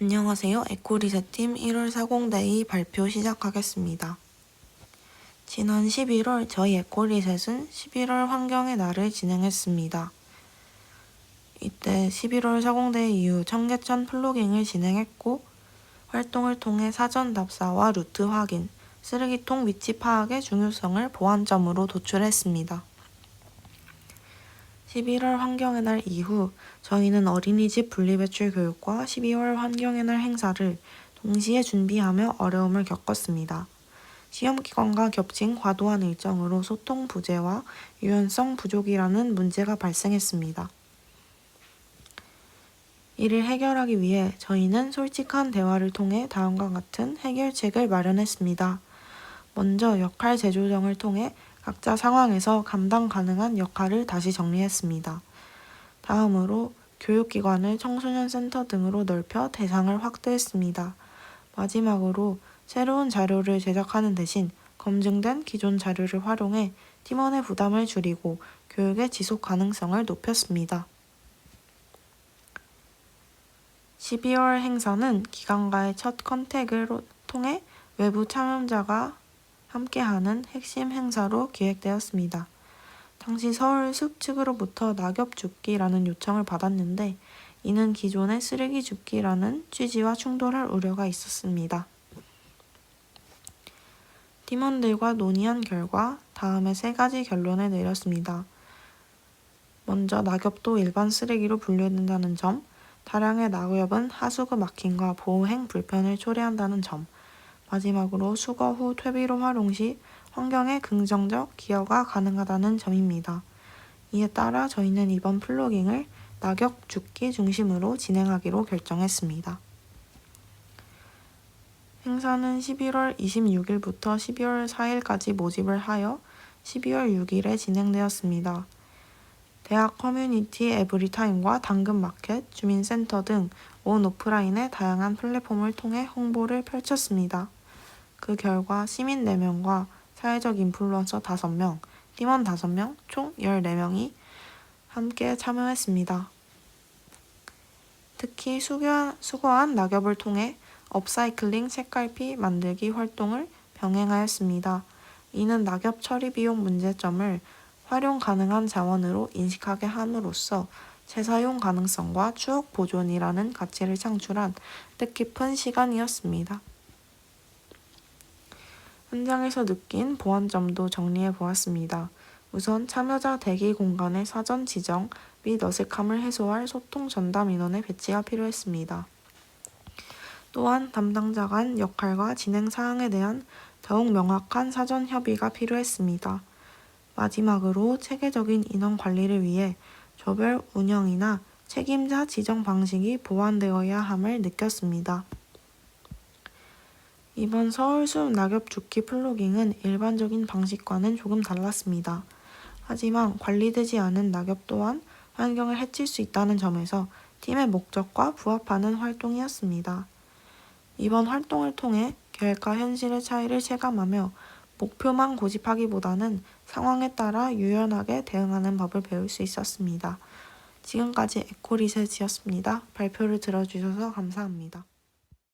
안녕하세요. 에코리셋팀 1월 40데이 발표 시작하겠습니다. 지난 11월 저희 에코리셋은 11월 환경의 날을 진행했습니다. 이때 11월 40데이 이후 청계천 플로깅을 진행했고 활동을 통해 사전 답사와 루트 확인, 쓰레기통 위치 파악의 중요성을 보완점으로 도출했습니다. 11월 환경의 날 이후 저희는 어린이집 분리배출 교육과 12월 환경의 날 행사를 동시에 준비하며 어려움을 겪었습니다. 시험 기간과 겹친 과도한 일정으로 소통 부재와 유연성 부족이라는 문제가 발생했습니다. 이를 해결하기 위해 저희는 솔직한 대화를 통해 다음과 같은 해결책을 마련했습니다. 먼저 역할 재조정을 통해 각자 상황에서 감당 가능한 역할을 다시 정리했습니다. 다음으로 교육기관을 청소년 센터 등으로 넓혀 대상을 확대했습니다. 마지막으로 새로운 자료를 제작하는 대신 검증된 기존 자료를 활용해 팀원의 부담을 줄이고 교육의 지속 가능성을 높였습니다. 12월 행사는 기관과의 첫 컨택을 통해 외부 참여자가 함께하는 핵심 행사로 기획되었습니다. 당시 서울 숲 측으로부터 낙엽 줍기라는 요청을 받았는데 이는 기존의 쓰레기 줍기라는 취지와 충돌할 우려가 있었습니다. 팀원들과 논의한 결과 다음에 세 가지 결론을 내렸습니다. 먼저 낙엽도 일반 쓰레기로 분류된다는 점, 다량의 낙엽은 하수구 막힘과 보행 불편을 초래한다는 점, 마지막으로 수거 후 퇴비로 활용 시 환경에 긍정적 기여가 가능하다는 점입니다. 이에 따라 저희는 이번 플로깅을 낙엽 죽기 중심으로 진행하기로 결정했습니다. 행사는 11월 26일부터 12월 4일까지 모집을 하여 12월 6일에 진행되었습니다. 대학 커뮤니티 에브리타임과 당근마켓, 주민센터 등 온 오프라인의 다양한 플랫폼을 통해 홍보를 펼쳤습니다. 그 결과 시민 4명과 사회적 인플루언서 5명, 팀원 5명, 총 14명이 함께 참여했습니다. 특히 수거한, 수거한 낙엽을 통해 업사이클링 책갈피 만들기 활동을 병행하였습니다. 이는 낙엽 처리 비용 문제점을 활용 가능한 자원으로 인식하게 함으로써 재사용 가능성과 추억 보존이라는 가치를 창출한 뜻깊은 시간이었습니다. 현장에서 느낀 보완점도 정리해 보았습니다. 우선 참여자 대기 공간의 사전 지정 및 어색함을 해소할 소통 전담 인원의 배치가 필요했습니다. 또한 담당자 간 역할과 진행 사항에 대한 더욱 명확한 사전 협의가 필요했습니다. 마지막으로 체계적인 인원 관리를 위해 조별 운영이나 책임자 지정 방식이 보완되어야 함을 느꼈습니다. 이번 서울숲 낙엽 죽기 플로깅은 일반적인 방식과는 조금 달랐습니다. 하지만 관리되지 않은 낙엽 또한 환경을 해칠 수 있다는 점에서 팀의 목적과 부합하는 활동이었습니다. 이번 활동을 통해 계획과 현실의 차이를 체감하며 목표만 고집하기보다는 상황에 따라 유연하게 대응하는 법을 배울 수 있었습니다. 지금까지 에코리셋이었습니다. 발표를 들어주셔서 감사합니다.